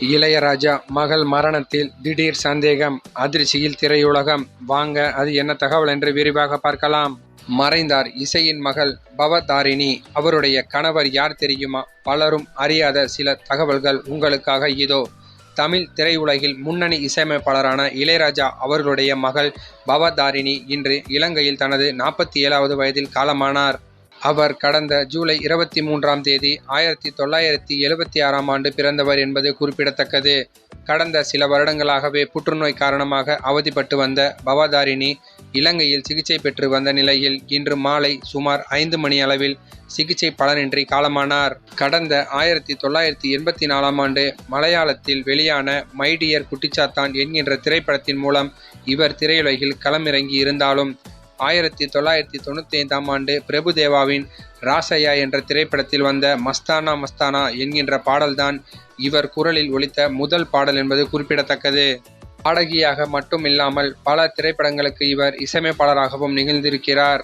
இளையராஜா மகள் மரணத்தில் திடீர் சந்தேகம் அதிர்ச்சியில் திரையுலகம். வாங்க அது என்ன தகவல் என்று விரிவாக பார்க்கலாம். மறைந்தார் இசையின் மகள் பவதாரிணி. அவருடைய கணவர் யார் தெரியுமா? பலரும் அறியாத சில தகவல்கள் உங்களுக்காக இதோ. தமிழ் திரையுலகில் முன்னணி இசையமைப்பாளரான இளையராஜா அவர்களுடைய மகள் பவதாரிணி இன்று இலங்கையில் தனது நாற்பத்தி ஏழாவது வயதில் காலமானார். அவர் கடந்த ஜூலை இருபத்தி மூன்றாம் தேதி ஆயிரத்தி தொள்ளாயிரத்தி எழுபத்தி ஆறாம் ஆண்டு பிறந்தவர் என்பது குறிப்பிடத்தக்கது. கடந்த சில வருடங்களாகவே புற்றுநோய் காரணமாக அவதிப்பட்டு வந்த பவதாரிணி இலங்கையில் சிகிச்சை பெற்று வந்த நிலையில் இன்று மாலை சுமார் ஐந்து மணி அளவில் சிகிச்சை பலனின்றி காலமானார். கடந்த ஆயிரத்தி தொள்ளாயிரத்தி எண்பத்தி நாலாம் ஆண்டு மலையாளத்தில் வெளியான மைடியர் குட்டிச்சாத்தான் என்கின்ற திரைப்படத்தின் மூலம் இவர் திரையுலகில் களமிறங்கி இருந்தாலும் ஆயிரத்தி தொள்ளாயிரத்தி தொண்ணூற்றி ஐந்தாம் ஆண்டு பிரபுதேவாவின் ராசையா என்ற திரைப்படத்தில் வந்த மஸ்தானா மஸ்தானா என்கின்ற பாடல்தான் இவர் குரலில் ஒலித்த முதல் பாடல் என்பது குறிப்பிடத்தக்கது. பாடகியாக மட்டுமில்லாமல் பல திரைப்படங்களுக்கு இவர் இசையமைப்பாளராகவும் நிகழ்ந்திருக்கிறார்.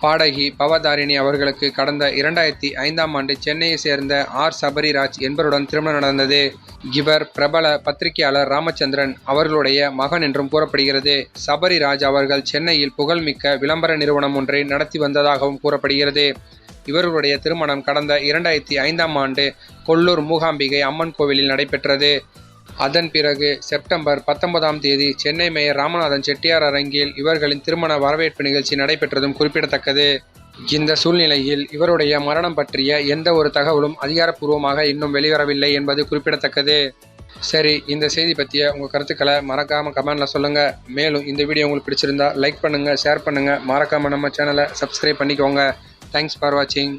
பாடகி பவதாரிணி அவர்களுக்கு கடந்த இரண்டாயிரத்தி ஐந்தாம் ஆண்டு சென்னையை சேர்ந்த ஆர். சபரிராஜ் என்பவருடன் திருமணம் நடந்தது. இவர் பிரபல பத்திரிகையாளர் ராமச்சந்திரன் அவர்களுடைய மகன் என்றும் கூறப்படுகிறது. சபரிராஜ் அவர்கள் சென்னையில் புகழ்மிக்க விளம்பர நிறுவனம் ஒன்றை நடத்தி வந்ததாகவும் கூறப்படுகிறது. இவர்களுடைய திருமணம் கடந்த இரண்டாயிரத்தி ஐந்தாம் ஆண்டு கொல்லூர் மூகாம்பிகை அம்மன் கோவிலில் நடைபெற்றது. அதன் பிறகு செப்டம்பர் பத்தொன்பதாம் தேதி சென்னை மேயர் ராமநாதன் செட்டியார் அரங்கில் இவர்களின் திருமண வரவேற்பு நிகழ்ச்சி நடைபெற்றதும் குறிப்பிடத்தக்கது. இந்த சூழ்நிலையில் இவருடைய மரணம் பற்றிய எந்த ஒரு தகவலும் அதிகாரப்பூர்வமாக இன்னும் வெளிவரவில்லை என்பது குறிப்பிடத்தக்கது. சரி இந்த செய்தி பற்றிய உங்கள் கருத்துக்களை மறக்காமல் கமெண்டில் சொல்லுங்கள் மேலும் இந்த வீடியோ உங்களுக்கு பிடிச்சிருந்தா லைக் பண்ணுங்கள் ஷேர் பண்ணுங்கள் மறக்காமல் நம்ம சேனலை சப்ஸ்கிரைப் பண்ணிக்கோங்க. தேங்க்ஸ் ஃபார் வாட்சிங்